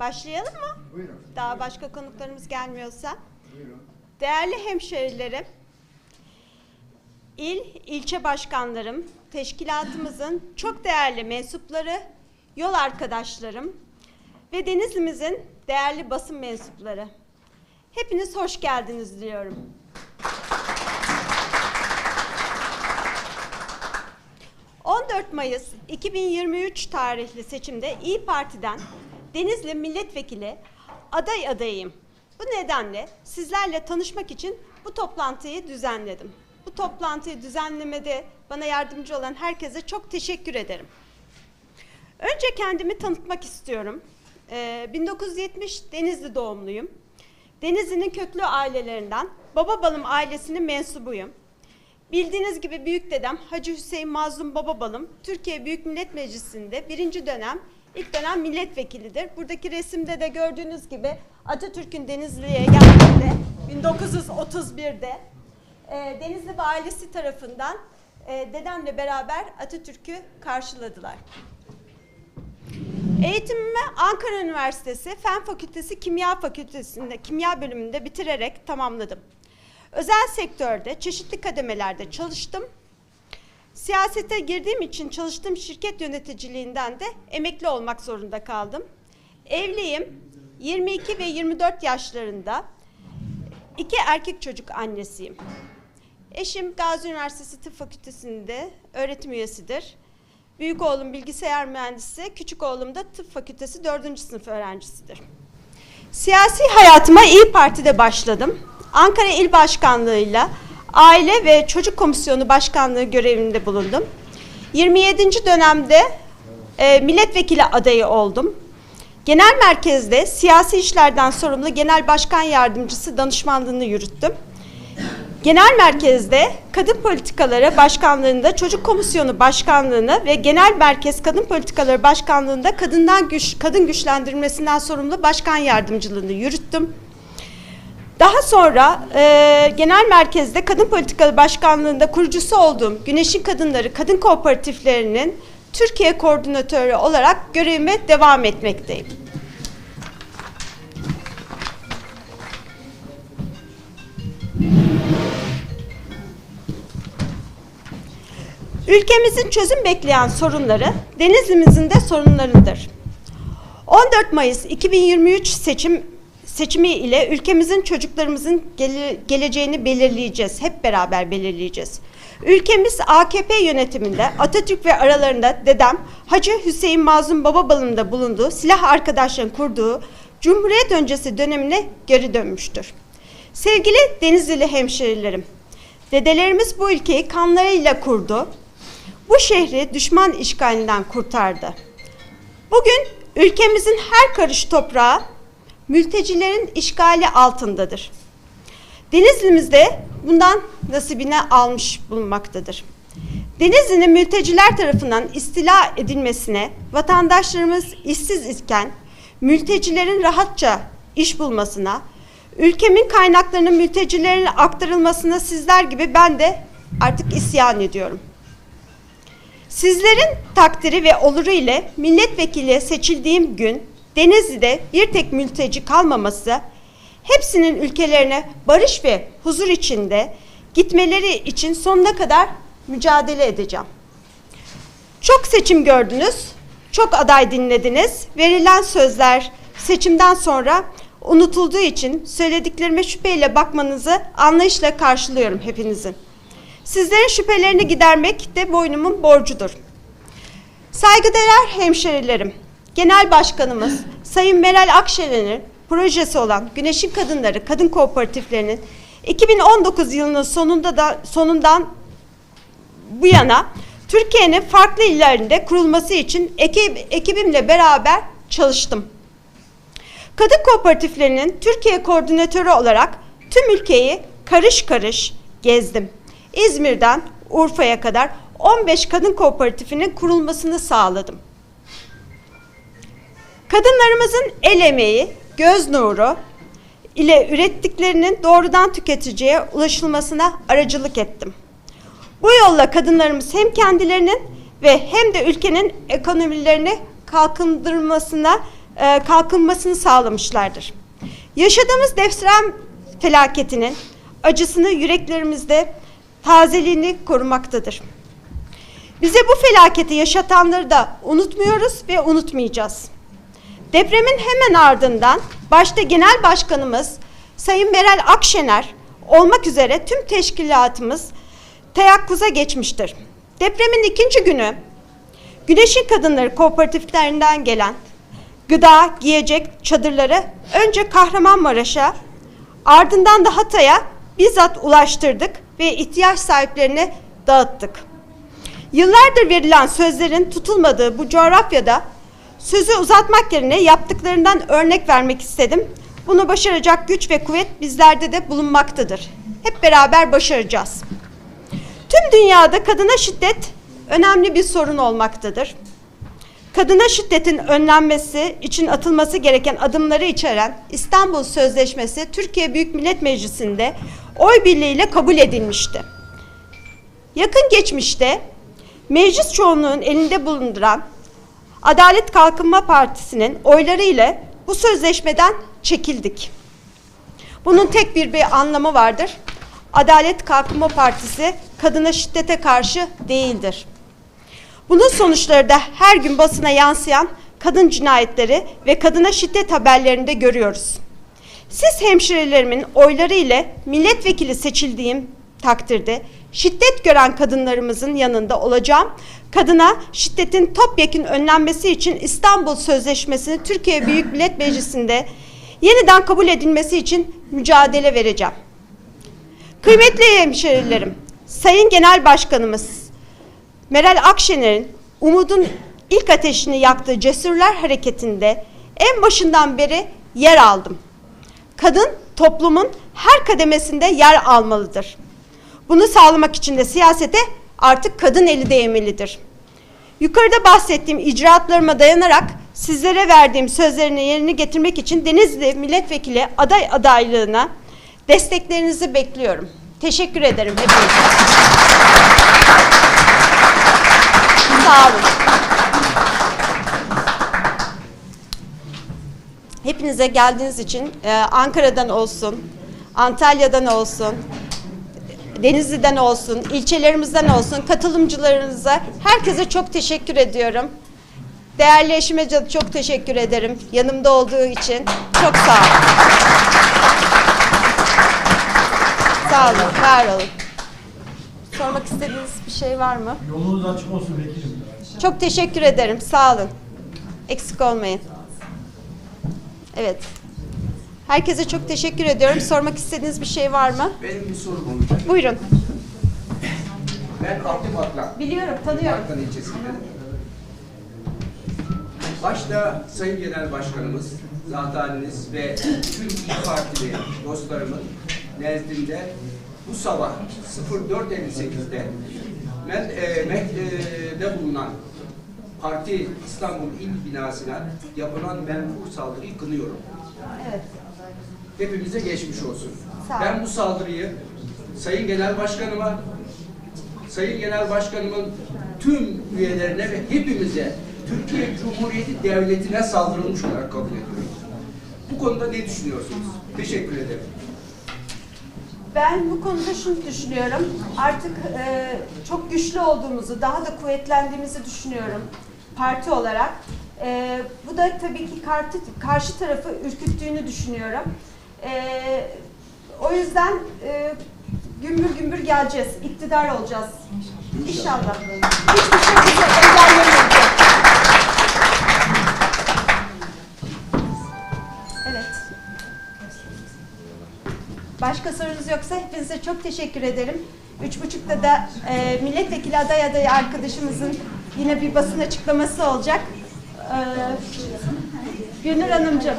Başlayalım mı? Buyurun. Daha başka konuklarımız gelmiyorsa. Buyurun. Değerli hemşerilerim, il, ilçe başkanlarım, teşkilatımızın çok değerli mensupları, yol arkadaşlarım ve Denizli'mizin değerli basın mensupları. Hepiniz hoş geldiniz diyorum. ...14 Mayıs 2023 tarihli seçimde İyi Parti'den Denizli Milletvekili aday adayım. Bu nedenle sizlerle tanışmak için bu toplantıyı düzenledim. Bu toplantıyı düzenlemede bana yardımcı olan herkese çok teşekkür ederim. Önce kendimi tanıtmak istiyorum. Ee, 1970 Denizli doğumluyum. Denizli'nin köklü ailelerinden Baba Balım ailesinin mensubuyum. Bildiğiniz gibi büyük dedem Hacı Hüseyin Mazlum Bababalım Türkiye Büyük Millet Meclisi'nde birinci dönem ilk dönem milletvekilidir. Buradaki resimde de gördüğünüz gibi Atatürk'ün Denizli'ye geldiğinde 1931'de e, Denizli ve ailesi tarafından e, dedemle beraber Atatürk'ü karşıladılar. Eğitimimi Ankara Üniversitesi Fen Fakültesi Kimya Fakültesi'nde kimya bölümünde bitirerek tamamladım. Özel sektörde çeşitli kademelerde çalıştım. Siyasete girdiğim için çalıştığım şirket yöneticiliğinden de emekli olmak zorunda kaldım. Evliyim. 22 ve 24 yaşlarında iki erkek çocuk annesiyim. Eşim Gazi Üniversitesi Tıp Fakültesi'nde öğretim üyesidir. Büyük oğlum bilgisayar mühendisi, küçük oğlum da tıp fakültesi 4. sınıf öğrencisidir. Siyasi hayatıma İyi Parti'de başladım. Ankara İl Başkanlığı'yla Aile ve Çocuk Komisyonu Başkanlığı görevinde bulundum. 27. dönemde e, milletvekili adayı oldum. Genel merkezde siyasi işlerden sorumlu genel başkan yardımcısı danışmanlığını yürüttüm. Genel merkezde kadın politikaları başkanlığında çocuk komisyonu başkanlığını ve genel merkez kadın politikaları başkanlığında kadından güç kadın güçlendirmesinden sorumlu başkan yardımcılığını yürüttüm. Daha sonra e, genel merkezde kadın politikaları başkanlığında kurucusu olduğum Güneşin Kadınları Kadın Kooperatiflerinin Türkiye koordinatörü olarak görevime devam etmekteyim. Ülkemizin çözüm bekleyen sorunları Denizli'mizin de sorunlarıdır. 14 Mayıs 2023 seçim seçimi ile ülkemizin çocuklarımızın gele, geleceğini belirleyeceğiz. Hep beraber belirleyeceğiz. Ülkemiz AKP yönetiminde Atatürk ve aralarında dedem Hacı Hüseyin Mazlum Bababalım'da bulunduğu silah arkadaşların kurduğu Cumhuriyet öncesi dönemine geri dönmüştür. Sevgili Denizlili hemşerilerim, dedelerimiz bu ülkeyi kanlarıyla kurdu. Bu şehri düşman işgalinden kurtardı. Bugün ülkemizin her karış toprağı mültecilerin işgali altındadır. Denizli'mizde bundan nasibine almış bulunmaktadır. Denizli'nin mülteciler tarafından istila edilmesine vatandaşlarımız işsiz iken mültecilerin rahatça iş bulmasına, ülkemin kaynaklarının mültecilerine aktarılmasına sizler gibi ben de artık isyan ediyorum. Sizlerin takdiri ve oluru ile milletvekili seçildiğim gün Denizli'de bir tek mülteci kalmaması, hepsinin ülkelerine barış ve huzur içinde gitmeleri için sonuna kadar mücadele edeceğim. Çok seçim gördünüz, çok aday dinlediniz. Verilen sözler seçimden sonra unutulduğu için söylediklerime şüpheyle bakmanızı anlayışla karşılıyorum hepinizin. Sizlerin şüphelerini gidermek de boynumun borcudur. Saygıdeğer hemşerilerim, Genel Başkanımız Sayın Meral Akşener'in projesi olan Güneşin Kadınları Kadın Kooperatiflerinin 2019 yılının sonunda da sonundan bu yana Türkiye'nin farklı illerinde kurulması için ekip, ekibimle beraber çalıştım. Kadın kooperatiflerinin Türkiye koordinatörü olarak tüm ülkeyi karış karış gezdim. İzmir'den Urfa'ya kadar 15 kadın kooperatifinin kurulmasını sağladım. Kadınlarımızın el emeği, göz nuru ile ürettiklerinin doğrudan tüketiciye ulaşılmasına aracılık ettim. Bu yolla kadınlarımız hem kendilerinin ve hem de ülkenin ekonomilerini kalkındırmasına e, kalkınmasını sağlamışlardır. Yaşadığımız deprem felaketinin acısını yüreklerimizde tazeliğini korumaktadır. Bize bu felaketi yaşatanları da unutmuyoruz ve unutmayacağız. Depremin hemen ardından başta Genel Başkanımız Sayın Meral Akşener olmak üzere tüm teşkilatımız teyakkuza geçmiştir. Depremin ikinci günü Güneşin Kadınları kooperatiflerinden gelen gıda, giyecek çadırları önce Kahramanmaraş'a ardından da Hatay'a bizzat ulaştırdık ve ihtiyaç sahiplerine dağıttık. Yıllardır verilen sözlerin tutulmadığı bu coğrafyada sözü uzatmak yerine yaptıklarından örnek vermek istedim. Bunu başaracak güç ve kuvvet bizlerde de bulunmaktadır. Hep beraber başaracağız. Tüm dünyada kadına şiddet önemli bir sorun olmaktadır. Kadına şiddetin önlenmesi için atılması gereken adımları içeren İstanbul Sözleşmesi Türkiye Büyük Millet Meclisi'nde oy birliğiyle kabul edilmişti. Yakın geçmişte meclis çoğunluğun elinde bulunduran Adalet Kalkınma Partisi'nin oyları ile bu sözleşmeden çekildik. Bunun tek bir, bir anlamı vardır. Adalet Kalkınma Partisi kadına şiddete karşı değildir. Bunun sonuçları da her gün basına yansıyan kadın cinayetleri ve kadına şiddet haberlerinde görüyoruz. Siz hemşirelerimin oyları ile milletvekili seçildiğim takdirde şiddet gören kadınlarımızın yanında olacağım. Kadına şiddetin topyekun önlenmesi için İstanbul Sözleşmesi'ni Türkiye Büyük Millet Meclisi'nde yeniden kabul edilmesi için mücadele vereceğim. Kıymetli hemşerilerim, Sayın Genel Başkanımız Meral Akşener'in umudun ilk ateşini yaktığı Cesurlar Hareketi'nde en başından beri yer aldım. Kadın toplumun her kademesinde yer almalıdır. Bunu sağlamak için de siyasete artık kadın eli değmelidir. Yukarıda bahsettiğim icraatlarıma dayanarak sizlere verdiğim sözlerini yerine getirmek için Denizli Milletvekili aday adaylığına desteklerinizi bekliyorum. Teşekkür ederim hepinize. Sağ olun. Hepinize geldiğiniz için e, Ankara'dan olsun, Antalya'dan olsun, Denizli'den olsun, ilçelerimizden olsun, katılımcılarınıza, herkese çok teşekkür ediyorum. Değerli eşime çok teşekkür ederim yanımda olduğu için. Çok sağ olun. Sağ olun, var olun. Sormak istediğiniz bir şey var mı? Yolunuz açık olsun vekilim. Çok teşekkür ederim. Sağ olun. Eksik olmayın. Evet. Herkese çok teşekkür ediyorum. Sormak istediğiniz bir şey var mı? Benim bir sorum olacak. Buyurun. Ben Abdü Batlan, Biliyorum, tanıyorum. Batlan ilçesinde. Başta Sayın Genel Başkanımız, zateniniz ve tüm İYİ Partili dostlarımın nezdinde bu sabah 04.58'de ben e, Mehdi'de bulunan Parti İstanbul İl binasına yapılan menfur saldırıyı kınıyorum. Evet. Hepimize geçmiş olsun. Ben bu saldırıyı Sayın Genel Başkanıma, Sayın Genel Başkanımın tüm üyelerine ve hepimize Türkiye Cumhuriyeti Devleti'ne saldırılmış olarak kabul ediyorum. Bu konuda ne düşünüyorsunuz? Teşekkür ederim. Ben bu konuda şunu düşünüyorum. Artık e, çok güçlü olduğumuzu, daha da kuvvetlendiğimizi düşünüyorum parti olarak. E, bu da tabii ki kartı, karşı tarafı ürküttüğünü düşünüyorum. E, o yüzden e, gümbür gümbür geleceğiz, iktidar olacağız. İnşallah. Hiçbir şey bizi engelleyemeyecek. Evet. Başka sorunuz yoksa hepinize çok teşekkür ederim. Üç buçukta da e, milletvekili aday adayı arkadaşımızın yine bir basın açıklaması olacak. E, Gönül Hanımcığım.